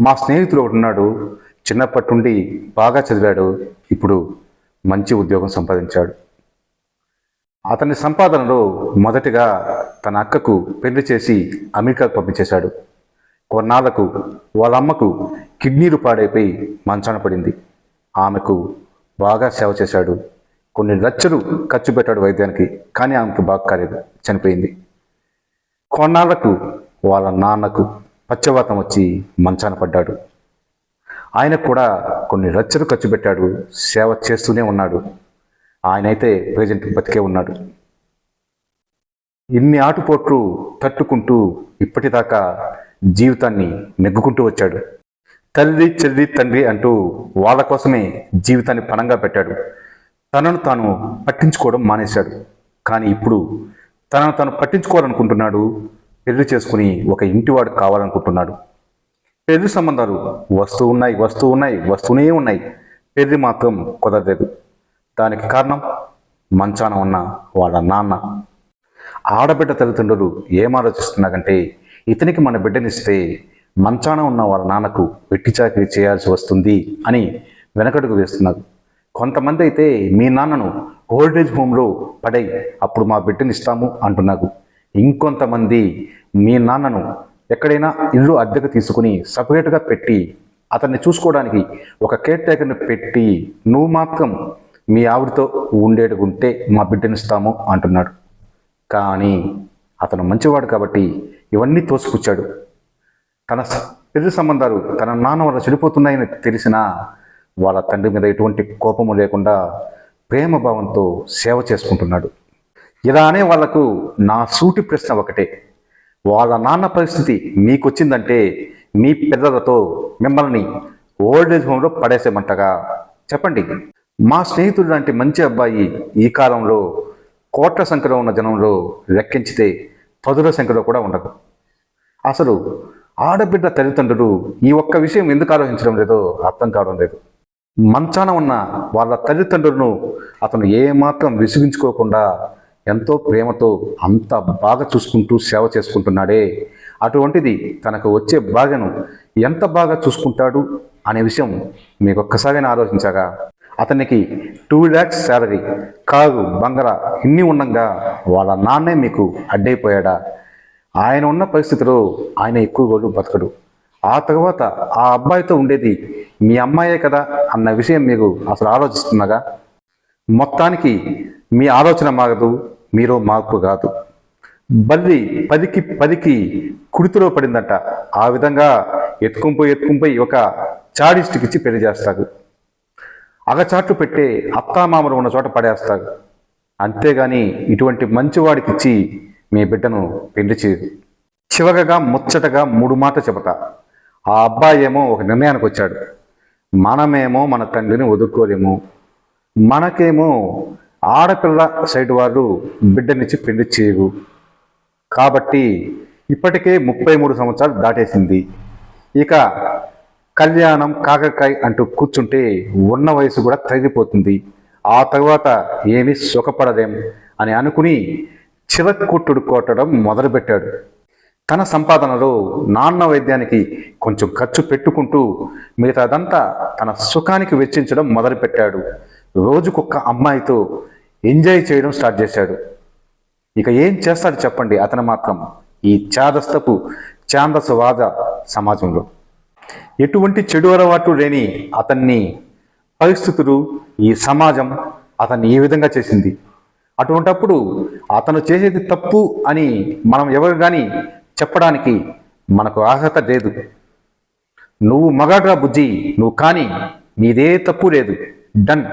మా స్నేహితుడు ఒకడు ఉన్నాడు. చిన్నప్పటి నుండి బాగా చదివాడు. ఇప్పుడు మంచి ఉద్యోగం సంపాదించాడు. అతని సంపాదనలో మొదటిగా తన అక్కకు పెళ్ళి చేసి అమెరికాకు పంపించేశాడు. కొన్నాళ్ళకు వాళ్ళ అమ్మకు కిడ్నీలు పాడైపోయి మంచాన పడింది. ఆమెకు బాగా సేవ చేశాడు. కొన్ని లక్షలు ఖర్చు పెట్టాడు వైద్యానికి కానీ ఆమెకు బాగా కాలేదు. చనిపోయింది. కొన్నాళ్ళకు వాళ్ళ నాన్నకు పచ్చవాతం వచ్చి మంచాన పడ్డాడు. ఆయనకు కూడా కొన్ని రచ్చలు ఖర్చు పెట్టాడు సేవ చేస్తూనే ఉన్నాడు. ఆయనైతే ప్రజెంట్ బతికే ఉన్నాడు. ఇన్ని ఆటుపోట్లు తట్టుకుంటూ ఇప్పటిదాకా జీవితాన్ని నెగ్గుకుంటూ వచ్చాడు. తల్లి చెల్లి తండ్రి అంటూ వాళ్ళ కోసమే జీవితాన్ని పణంగా పెట్టాడు. తనను తాను పట్టించుకోవడం మానేశాడు. కానీ ఇప్పుడు తనను తాను పట్టించుకోవాలనుకుంటున్నాడు పెళ్ళి చేసుకుని ఒక ఇంటివాడు కావాలనుకుంటున్నాడు. పెళ్ళి సంబంధాలు వస్తూ ఉన్నాయి వస్తూ ఉన్నాయి వస్తూనే ఉన్నాయి. పెళ్ళి మాత్రం కుదరలేదు. దానికి కారణం మంచాన ఉన్న వాళ్ళ నాన్న. ఆడబిడ్డ తల్లిదండ్రులు ఏం ఆలోచిస్తున్నారంటే ఇతనికి మన బిడ్డనిస్తే మంచాన ఉన్న వాళ్ళ నాన్నకు వెట్టి చాకరీ చేయాల్సి వస్తుంది అని వెనకడుగు వేస్తున్నారు. కొంతమంది అయితే మీ నాన్నను ఓల్డేజ్ హోమ్లో పడై అప్పుడు మా బిడ్డని ఇస్తాము అంటున్నారు. ఇంకొంతమంది మీ నాన్నను ఎక్కడైనా ఇల్లు అద్దెకు తీసుకుని సపరేట్గా పెట్టి అతన్ని చూసుకోవడానికి ఒక కేర్ టేకర్ని పెట్టి నువ్వు మాత్రం మీ ఆవిడతో ఉండేడుగుంటే మా బిడ్డనిస్తాము అంటున్నాడు. కానీ అతను మంచివాడు కాబట్టి ఇవన్నీ తోసిపుచ్చాడు. తన పెళ్ళి సంబంధాలు తన నాన్న వల్ల చెడిపోతున్నాయని తెలిసినా వాళ్ళ తండ్రి మీద ఎటువంటి కోపము లేకుండా ప్రేమ భావంతో సేవ చేసుకుంటున్నాడు. ఇలా అనే వాళ్ళకు నా సూటి ప్రశ్న ఒకటే. వాళ్ళ నాన్న పరిస్థితి మీకొచ్చిందంటే మీ పిల్లలతో మిమ్మల్ని ఓల్డేజ్ హోమ్లో పడేసేమంటగా చెప్పండి. మా స్నేహితుడు లాంటి మంచి అబ్బాయి ఈ కాలంలో కోట్ల సంఖ్యలో ఉన్న జనంలో లెక్కించితే పదుల సంఖ్యలో కూడా ఉండదు. అసలు ఆడబిడ్డ తల్లిదండ్రులు ఈ ఒక్క విషయం ఎందుకు ఆలోచించడం లేదో అర్థం కావడం లేదు. మంచాన ఉన్న వాళ్ళ తల్లిదండ్రులను అతను ఏమాత్రం విసిగించుకోకుండా ఎంతో ప్రేమతో అంత బాగా చూసుకుంటూ సేవ చేసుకుంటున్నాడే. అటువంటిది తనకు వచ్చే బాధను ఎంత బాగా చూసుకుంటాడు అనే విషయం మీకు ఒక్కసారిగా ఆలోచించగా అతనికి టూ ల్యాక్స్ శాలరీ కారు బంగళా ఇన్ని ఉండగా వాళ్ళ నాన్నే మీకు అడ్డైపోయాడా? ఆయన ఉన్న పరిస్థితిలో ఆయన ఎక్కువ గోళ్ళు బతకడు. ఆ తర్వాత ఆ అబ్బాయితో ఉండేది మీ అమ్మాయే కదా అన్న విషయం మీకు అసలు ఆలోచిస్తున్నాగా మొత్తానికి మీ ఆలోచన మాగదు మీరు మార్పు కాదు. బల్లి పదికి పదికి కుడితిలో పడిందట. ఆ విధంగా ఎత్తుకుంపోయి ఎత్తుకుంపోయి ఒక చాడిస్టికి ఇచ్చి పెళ్ళి చేస్తాడు. అగచాట్లు పెట్టే అత్తామామలు ఉన్న చోట పడేస్తాడు. అంతేగాని ఇటువంటి మంచివాడికిచ్చి మీ బిడ్డను పెళ్ళి చేయదు చివరగా ముచ్చటగా మూడు మాట చెబుతా. ఆ అబ్బాయి ఏమో ఒక నిర్ణయానికి వచ్చాడు. మనమేమో మన తండ్రిని వదులుకోలేము. మనకేమో ఆడపిల్ల సైడ్ వాళ్ళు బిడ్డనిచ్చి పెళ్ళి చేయరు. కాబట్టి ఇప్పటికే ముప్పై మూడు సంవత్సరాలు దాటేసింది. ఇక కళ్యాణం కాకరకాయ అంటూ కూర్చుంటే ఉన్న వయసు కూడా తగ్గిపోతుంది ఆ తర్వాత ఏమీ సుఖపడదేం అని అనుకుని చిలక్కుట్టుడు కొట్టడం మొదలుపెట్టాడు. తన సంపాదనలో నాన్న వైద్యానికి కొంచెం ఖర్చు పెట్టుకుంటూ మిగతాదంతా తన సుఖానికి వెచ్చించడం మొదలుపెట్టాడు. రోజుకొక్క అమ్మాయితో ఎంజాయ్ చేయడం స్టార్ట్ చేశాడు. ఇక ఏం చేస్తాడు చెప్పండి అతను మాత్రం ఈ చాదస్తపు ఛాందసవాద సమాజంలో. ఎటువంటి చెడు అలవాటు లేని అతన్ని పరిస్థితులు ఈ సమాజం అతన్ని ఈ విధంగా చేసింది? అటువంటప్పుడు అతను చేసేది తప్పు అని మనం ఎవరు కానీ చెప్పడానికి మనకు అర్హత లేదు. నువ్వు మగాడ్రా బుజ్జి నువ్వు కానీ నీదే తప్పు లేదు. డన్.